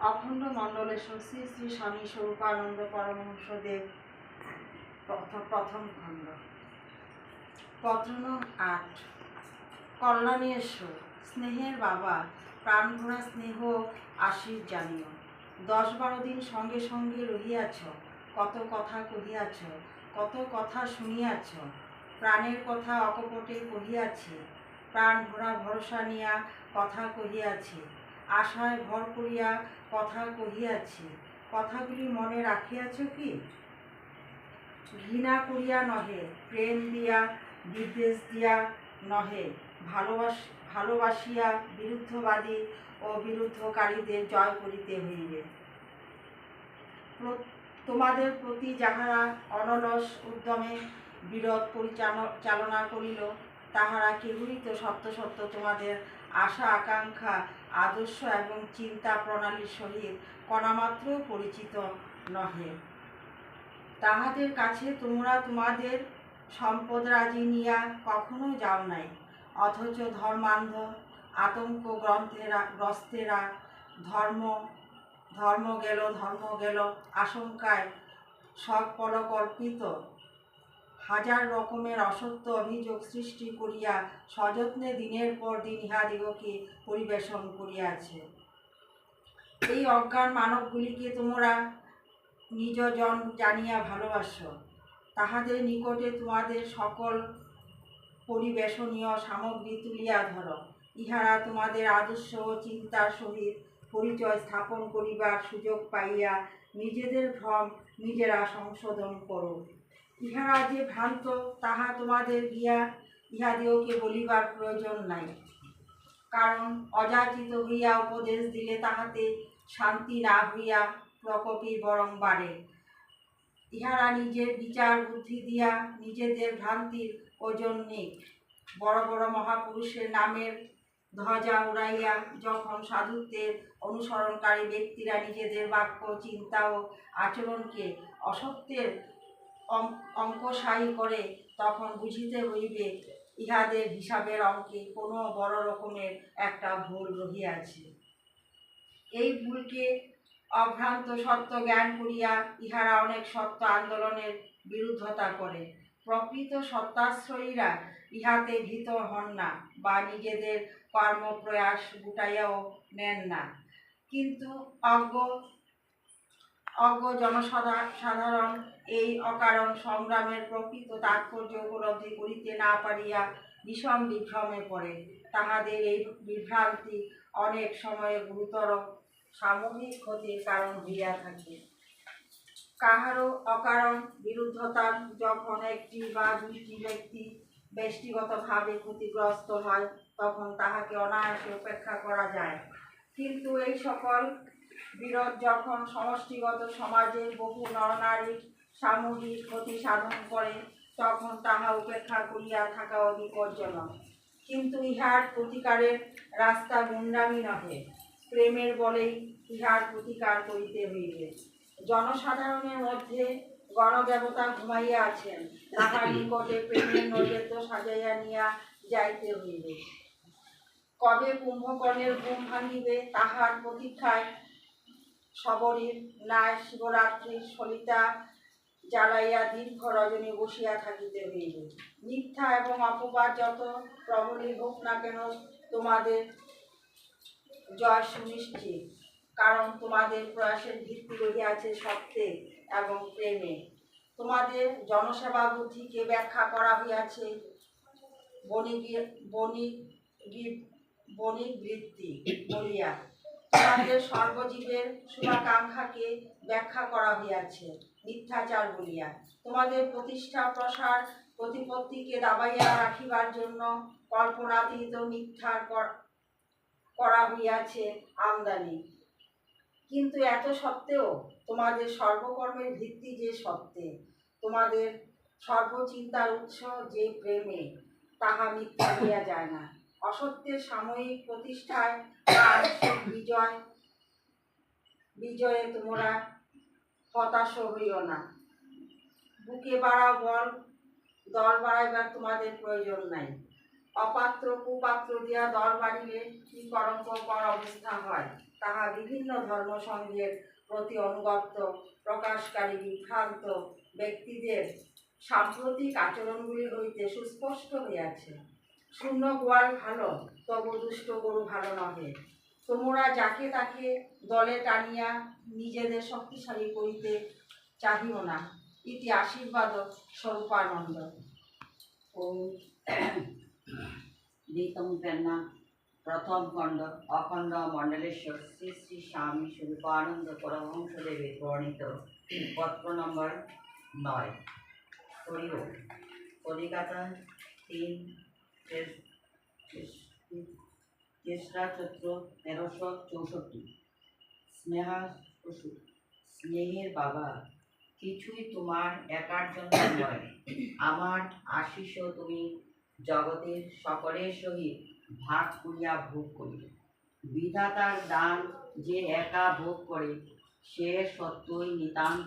অখণ্ড মণ্ডলেশ্বর শ্রী শ্রী স্বামী স্বরূপানন্দ পরমহংসদেব প্রথম প্রথম খণ্ড। পত্র আট। কল্যাণেশ্বর, স্নেহের বাবা প্রাণ প্রাণভরা স্নেহ আশীর জানিও। দশ বারো দিন সঙ্গে সঙ্গে রহিয়াছ, কত কথা কহিয়াছ, কত কথা শুনিয়াছ, প্রাণের কথা অকপটে কহিয়াছে প্রাণ ভরা ভরসা নিয়া কথা কহিয়াছি। আশায় ভর করিয়া কথা কহিয়াছি, কথাগুলি মনে রাখিয়াছ কি? ঘৃণা করিয়া নহে, প্রেম দিয়া, বিদ্বেষ দিয়া নহে, ভালোবাস, ভালোবাসিয়া বিরুদ্ধবাদী ও বিরুদ্ধকারীদের জয় করিতে হইবে। তোমাদের প্রতি যাহারা অনলস উদ্যমে বিরোধ পরিচালনা, চালনা করিল, তাহারা কেবলই তো সত্য সত্য তোমাদের আশা, আকাঙ্ক্ষা, আদর্শ এবং চিন্তা প্রণালীর সহিত কণামাত্র পরিচিত নহে। তাহাদের কাছে তোমরা তোমাদের সম্পদ রাজি নিয়া কখনো যাও নাই, অথচ ধর্মান্ধ, আতঙ্ক গ্রন্থেরা, গ্রস্তেরা, ধর্ম ধর্ম গেল ধর্ম গেল, আশঙ্কায় সকলকল্পিত হাজার রকমের অসত্য অভিযোগ সৃষ্টি করিয়া সযত্নে দিনের পর দিন ইহাদিগকে পরিবেশন করিয়াছে। এই অজ্ঞান মানবগুলিকে তোমরা নিজ জন জানিয়া ভালোবাসো। তাহাদের নিকটে তোমাদের সকল পরিবেশনীয় সামগ্রী তুলিয়া ধরো। ইহারা তোমাদের আদর্শ ও চিন্তার সহিত পরিচয় স্থাপন করিবার সুযোগ পাইয়া নিজেদের ভ্রম নিজেরা সংশোধন করো। ইহারা যে ভ্রান্ত, তাহা তোমাদের গিয়া ইহাদিওকে বলিবার প্রয়োজন নাই। কারণ অযাচিত হইয়া উপদেশ দিলে তাহাতে শান্তি না হইয়া প্রকোপই বরং বাড়ে। ইহারা নিজের বিচার বুদ্ধি দিয়া নিজেদের ভ্রান্তির ওজন নেই। বড় বড় মহাপুরুষের নামের ধ্বজা উড়াইয়া যখন সাধুত্বের অনুসরণকারী ব্যক্তিরা নিজেদের বাক্য, চিন্তা ও আচরণকে অসত্যের অঙ্ক- অঙ্কশায়ী করে তখন বুঝিতে হইবে, ইহাদের হিসাবের অঙ্কে কোনো বড় রকমের একটা ভুল রহিয়াছে। এই ভুলকে অভ্রান্ত সত্য জ্ঞান করিয়া ইহারা অনেক সত্য আন্দোলনের বিরুদ্ধতা করে। প্রকৃত সত্যাশ্রয়ীরা ইহাতে ভীত হন না বা নিজেদের কর্মপ্রয়াস গুটাইয়াও নেন না। কিন্তু অজ্ঞ অজ্ঞ জনসাধারণ সাধারণ এই অকারণ সংগ্রামের প্রকৃত তাৎপর্য উপলব্ধি করিতে না পারিয়া বিষম বিভ্রমে পড়ে। তাহাদের এই বিভ্রান্তি অনেক সময়ে গুরুতর সামগ্রিক ক্ষতির কারণ হইয়া থাকে। কাহারও অকারণ বিরুদ্ধতার যখন একটি বা দুইটি ব্যক্তি ব্যক্তিগতভাবে ক্ষতিগ্রস্ত হয়, তখন তাহাকে অনায়াসে উপেক্ষা করা যায়। কিন্তু এই সকল বিরোধ যখন সমষ্টিগত সমাজের বহু নরনারীর সামূহিক ক্ষতি সাধন করে, তখন তাহা উপেক্ষা করিয়া থাকা বিপজ্জনক কিন্তু ইহার প্রতিকারের রাস্তা গুন্ডামি নহে। প্রেমের বলেই ইহার প্রতিকার করিতে হইবে। জনসাধারণের মধ্যে গণদেবতা ঘুমাইয়া আছেন, তাহার নিকটে প্রেমের নৈবেদ্য সাজাইয়া নিয়া যাইতে হইবে। কবে কুম্ভকর্ণের ঘুম ভাঙিবে, তাহার প্রতীক্ষায় সবরীর ন্যায় শিবরাত্রির সলিতা জ্বালাইয়া দীর্ঘ রজনী বসিয়া থাকিতে হইবে। মিথ্যা এবং অপবাদ যত প্রবলই হোক না কেন তোমাদের জয় সুনিশ্চিত, কারণ তোমাদের প্রয়াসের ভিত্তি রহিয়াছে সত্যে এবং প্রেমে। তোমাদের জনসেবা বুদ্ধিকে ব্যাখ্যা করা হইয়াছে? বণিক বণিক বণিক বৃত্তি বলিয়া। তোমাদের সর্বজীবের শুভাকাঙ্ক্ষাকে ব্যাখ্যা করা হইয়াছে, মিথ্যাচার বলিয়া। তোমাদের প্রতিষ্ঠা প্রসার প্রতিপত্তিকে দাবাইয়া রাখিবার জন্য কল্পনাতীত মিথ্যার করা হইয়াছে আমদানি। কিন্তু এত সত্ত্বেও তোমাদের সর্বকর্মের ভিত্তি যে সত্যে, তোমাদের সর্বচিন্তার উৎস যে প্রেমে, তাহা মিথ্যা হইয়া যায় না। অসত্যের সাময়িক প্রতিষ্ঠায় বিজয়, বিজয়ে তোমরা হতাশ হইও না। বুকে বাড়াও বল, দল বাড়াইবার তোমাদের প্রয়োজন নাই। অপাত্র, কুপাত্র দিয়া দল বাড়িলে কি কলঙ্ককর অবস্থা হয়, তাহা বিভিন্ন ধর্মসংঘের প্রতি অনুগত্য প্রকাশকারী, বিভ্রান্ত ব্যক্তিদের সাম্প্রতিক আচরণগুলি হইতে সুস্পষ্ট হইয়াছে। শূন্য গোয়াল ভালো, তবু দুষ্ট গরু ভালো নহে। তোমরা যাকে তাকে দলে টানিয়া নিজেদের শক্তিশালী করিতে চাহিও না। ইতি আশীর্বাদ স্বরূপানন্দ। ও দ্বিতম পেন্না প্রথম খণ্ড, অখণ্ড মণ্ডলেশ্বর, শ্রী শ্রী স্বামী স্বরূপানন্দ পরমহংসদেবের বর্ণিত পত্র নম্বর নয়। হরিব কলিকাতা তিন তেসরা চৈত্র তেরোশো চৌষট্টি। স্নেহা স্নেহের বাবা, কিছুই তোমার একার জন্য নয়। আমার আশিসও তুমি জগতের সকলের সহিত ভাগ করিয়া ভোগ করি বিধাতার দান যে একা ভোগ করে, সে সত্যই নিতান্ত